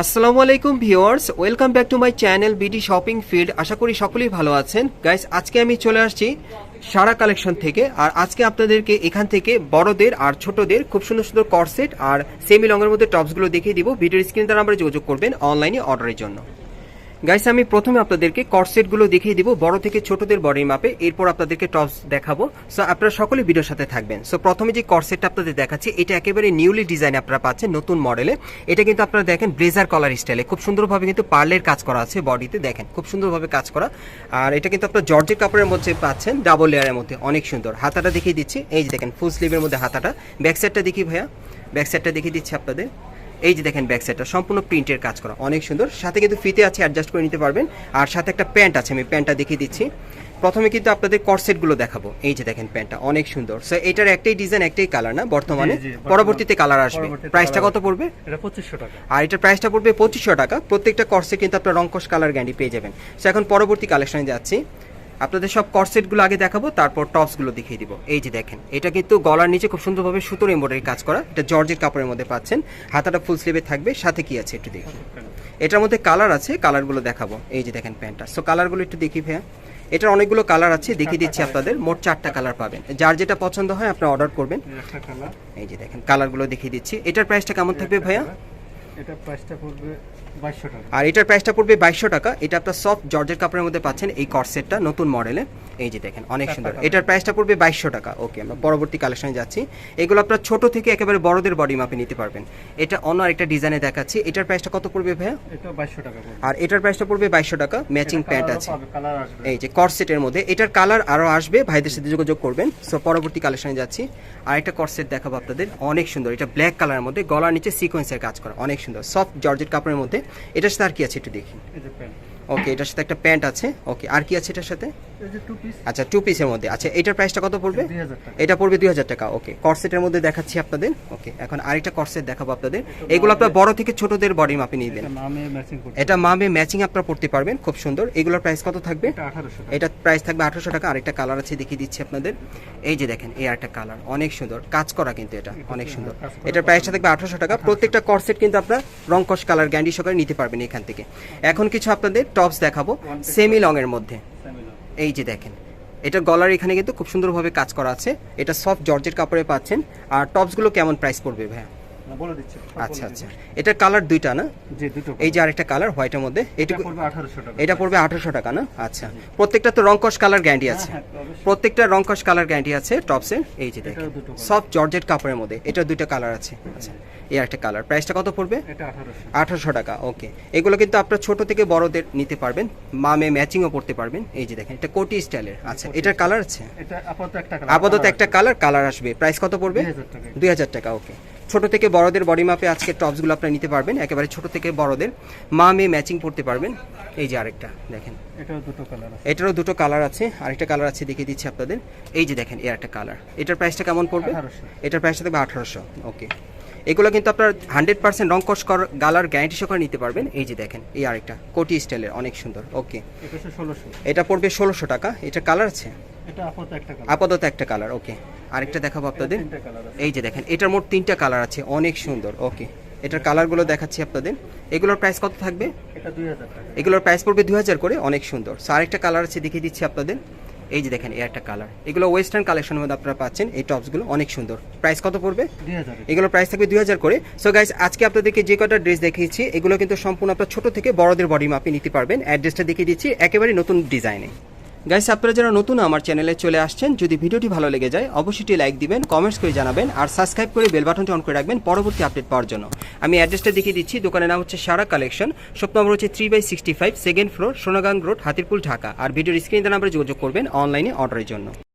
আসসালামু আলাইকুম viewers, welcome back to my channel BD shopping field আশা করি সকলেই ভালো আছেন। গাইস, আজকে আমি চলে আসছি সারা কালেকশন থেকে, আর আজকে আপনাদেরকে এখান থেকে বড়দের আর ছোটদের খুব সুন্দর সুন্দর করসেট আর সেমি লংয়ের মধ্যে টপসগুলো দেখিয়ে দিব। ভিডিওর স্ক্রিন দ্বারা আমরা যোগাযোগ করবেন অনলাইনে অর্ডারের জন্য। গাইস আমি প্রথমে আপনাদেরকে করসেটগুলো দেখিয়ে দিব, বড় থেকে ছোটদের বডির মাপে এরপর আপনাদেরকে টপস দেখাবো। সো আপনারা সকলে ভিডিওর সাথে থাকবেন। সো প্রথমে যে করসেটটা আপনাদের দেখাচ্ছি, এটা একেবারে নিউলি ডিজাইন আপনারা পাচ্ছেন, নতুন মডেলে এটা কিন্তু আপনারা দেখেন ব্লেজার কলার স্টাইলে খুব সুন্দরভাবে কিন্তু পার্লের কাজ করা আছে বডিতে দেখেন। খুব সুন্দরভাবে কাজ করা। আর এটা কিন্তু আপনার জর্জের কাপড়ের মধ্যে পাচ্ছেন ডাবল লেয়ারের মধ্যে। অনেক সুন্দর। হাতাটা দেখিয়ে দিচ্ছি। এই যে দেখেন ফুল স্লিভের মধ্যে হাতাটা। ব্যাক সাইডটা দেখি ভাইয়া। ব্যাক সাইডটা দেখিয়ে দিচ্ছি আপনাদের। এই যে দেখেন ব্যাক সাইডটা সম্পূর্ণ প্রিন্টের কাজ করা। অনেক সুন্দর। সাথে কিন্তু ফিতে আছে অ্যাডজাস্ট করে নিতে পারবেন। আর সাথে একটা প্যান্ট আছে আমি প্যান্টটা দেখিয়ে দিচ্ছি। প্রথমে কিন্তু আপনাদের করসেটগুলো দেখাবো। এই যে দেখেন প্যান্টটা অনেক সুন্দর। সো এটার একটাই ডিজাইন একটাই কালার না বর্তমানে? পরবর্তীতে কালার আসবে। প্রাইসটা কত পড়বে? এটা পঁচিশশো টাকা। আর এটার প্রাইসটা পড়বে পঁচিশশো টাকা। প্রত্যেকটা কর্সে কিন্তু আপনার রঙ্কশ কালার গ্যান্ডি পেয়ে যাবেন। সো এখন পরবর্তী কালেকশনে যাচ্ছি। আপনাদের সব কর্সেটগুলো আগে দেখাবো তারপর টপসগুলো দেখিয়ে দিব। এই যে দেখেন এটা কিন্তু গলার নিচে খুব সুন্দরভাবে সুতোর এমব্রয়ডারি কাজ করা এটা জর্জের কাপড়ের মধ্যে পাচ্ছেন। হাতাটা ফুল স্লিভে থাকবে সাথে কি আছে একটু দেখি। এটার মধ্যে কালার আছে কালারগুলো দেখাবো। এই যে দেখেন প্যান্টটা। সো কালারগুলো একটু দেখি ভাইয়া। এটার অনেকগুলো কালার আছে দেখিয়ে দিচ্ছি আপনাদের। মোট চারটা কালার পাবেন। যার যেটা পছন্দ হয় আপনি অর্ডার করবেন। এই এই যে দেখেন কালারগুলো দেখিয়ে দিচ্ছি। এটার প্রাইসটা কেমন থাকবে ভাইয়া? এটা প্রাইসটা পড়বে বাইশশো টাকা। আর এটার প্রাইসটা পড়বে বাইশশো টাকা। এটা আপনার সফট জর্জের কাপড়ের মধ্যে পাচ্ছেন এই কর্সেটটা নতুন মডেলে এই যে দেখেন অনেক সুন্দর। এটার প্রাইসটা পড়বে বাইশশো টাকা। ওকে আমরা পরবর্তী কালেকশনে যাচ্ছি। এগুলো আপনার ছোট থেকে একেবারে বড়দের বডি মাপে নিতে পারবেন। এটা অন্য আরেকটা ডিজাইনে দেখাচ্ছি। এটার প্রাইসটা কত পড়বে ভাইয়া? এটা টাকা আর এটার প্রাইসটা পড়বে বাইশশো টাকা। ম্যাচিং প্যান্ট আছে। এই যে কর্সেটের মধ্যে। এটার কালার আরও আসবে। ভাইদের সাথে যোগাযোগ করবেন। সো পরবর্তী কালেকশনে যাচ্ছি। আর একটা কর্সেট দেখাবো আপনাদের। অনেক সুন্দর। এটা ব্ল্যাক কালারের মধ্যে। গলার নিচে সিকোয়েন্সের কাজ করা। অনেক সুন্দর। সফট জর্জেট কাপড়ের মধ্যে। এটার সাথে আর কি আছে একটু দেখি। প্যান্ট ওকে এটার সাথে একটা প্যান্ট আছে। ওকে আর কি আছে এটার সাথে? আচ্ছা টু পিসের মধ্যে। আচ্ছা এটার প্রাইসটা কত পড়বে? এটা পড়বে দুই হাজার টাকা। ওকে কর্সেটের মধ্যে দেখাচ্ছি আপনাদের। ওকে এখন আরেকটা কর্সেট দেখাবো আপনাদের। এগুলো আপনার বড় থেকে ছোটদের বডি মাপে নিবেন। এটা মামে ম্যাচিং আপনারা পড়তে পারবেন। খুব সুন্দর। এগুলোর প্রাইস কত থাকবে? এটা প্রাইস থাকবে আঠারোশো টাকা। আরেকটা কালার আছে দেখিয়ে দিচ্ছি আপনাদের। এই যে দেখেন এই একটা কালার অনেক সুন্দর। কাজ করা কিন্তু এটা। অনেক সুন্দর। এটার প্রাইসটা থাকবে আঠারোশো টাকা। প্রত্যেকটা কর্সেট কিন্তু আপনার রংকশ কালার গ্যান্ডি সকালে নিতে পারবেন এখান থেকে। এখন কিছু আপনাদের টপস দেখাবো সেমি লং এর মধ্যে। এই যে দেখেন এটা গলার এখানে কিন্তু খুব সুন্দরভাবে কাজ করা আছে। এটা সফট জর্জের কাপড়ে পাচ্ছেন। আর টপসগুলো কেমন প্রাইস পড়বে ভাইয়া? বলে দিচ্ছি সব আচ্ছা আচ্ছা। এটার কালার দুইটা না? জি দুটো এই যে আরেকটা কালার হোয়াইটের মধ্যে এটা পড়বে আঠারোশো টাকা। এটা পড়বে আঠারোশো টাকা না? আচ্ছা। প্রত্যেকটা তো রংকশ কালার গ্যান্ডি আছে। হ্যাঁ, প্রত্যেকটা রংকশ কালার আছে টপসের এই যে দেখেন। সফট জর্জেট কাপড়ের মধ্যে এটা দুটো কালার আছে। আচ্ছা এই একটা কালার। প্রাইসটা কত পড়বে? এটা টাকা ওকে। এগুলো কিন্তু আপনার ছোট থেকে বড়দের নিতে পারবেন মামে ম্যাচিংও করতে পারবেন। এই যে দেখেন এটা কোটি স্টাইলের। আচ্ছা এটার কালার আছে? এটা আপাতত একটা কালার আপাতত একটা কালার কালার আসবে। প্রাইস কত পড়বে? 2000 দুই হাজার টাকা ওকে। ছোট থেকে বড়দের বডি মাপে আজকে টপসগুলো আপনারা নিতে পারবেন একেবারে ছোট থেকে বড়দের মা মেয়ে ম্যাচিং করতে পারবেন। এই যে আরেকটা দেখেন। এটাও দুটো কালার এটারও দুটো কালার আছে আরেকটা কালার আছে দেখিয়ে দিচ্ছি আপনাদের। এই যে দেখেন এর একটা কালার এটার প্রাইসটা কেমন পড়বে? এটার প্রাইসটা থাকবে আঠারোশো ওকে এগুলো কিন্তু আপনার হান্ড্রেড পার্সেন্ট রং কর গালার গ্যারান্টি সহকারে নিতে পারবেন। এই যে দেখেন এই আরেকটা কোটি স্টাইলের অনেক সুন্দর ওকে ষোলোশো। এটা পড়বে ষোলোশো টাকা এটা কালার আছে? এটা আপাতত একটা কালার আপাতত একটা কালার ওকে আরেকটা দেখাবো আপনাদের। এই যে দেখেন এটার মোট তিনটা কালার আছে অনেক সুন্দর ওকে এটার কালারগুলো দেখাচ্ছি আপনাদের। এগুলোর প্রাইস কত থাকবে? এগুলোর প্রাইস পড়বে দুই হাজার করে অনেক সুন্দর। সো আরেকটা কালার আছে দেখিয়ে দিচ্ছি আপনাদের। এই যে দেখেন এর একটা কালার এগুলো ওয়েস্টার্ন কালেকশনের মধ্যে আপনারা পাচ্ছেন এই টপসগুলো অনেক সুন্দর। প্রাইস কত পড়বে? এগুলো প্রাইস থাকবে দুই হাজার করে। সো গাইস আজকে আপনাদেরকে যে কটা ড্রেস দেখিয়েছি এগুলো কিন্তু সম্পূর্ণ আপনার ছোট থেকে বড়দের বডি মাপে নিতে পারবেন। অ্যাড্রেসটা দেখিয়ে দিচ্ছি একেবারে নতুন ডিজাইনে গাইস আপনারা যারা নতুন আমার চ্যানেলে চলে আসছেন, যদি ভিডিওটি ভালো লেগে যায়, অবশ্যই লাইক দিবেন কমেন্টস করে জানাবেন, আর সাবস্ক্রাইব করে বেল বাটনটি অন করে রাখবেন পরবর্তী আপডেট পাওয়ার জন্য। আমি অ্যাড্রেসটা দেখিয়ে দিচ্ছি, দোকানের নাম হচ্ছে সারা কালেকশন শপ নম্বর হচ্ছে three by sixty five second floor Sonagang road Hatirpul, Dhaka. আর ভিডিওর স্ক্রিন নাম্বারে যোগাযোগ করবেন অনলাইনে অর্ডারের জন্য।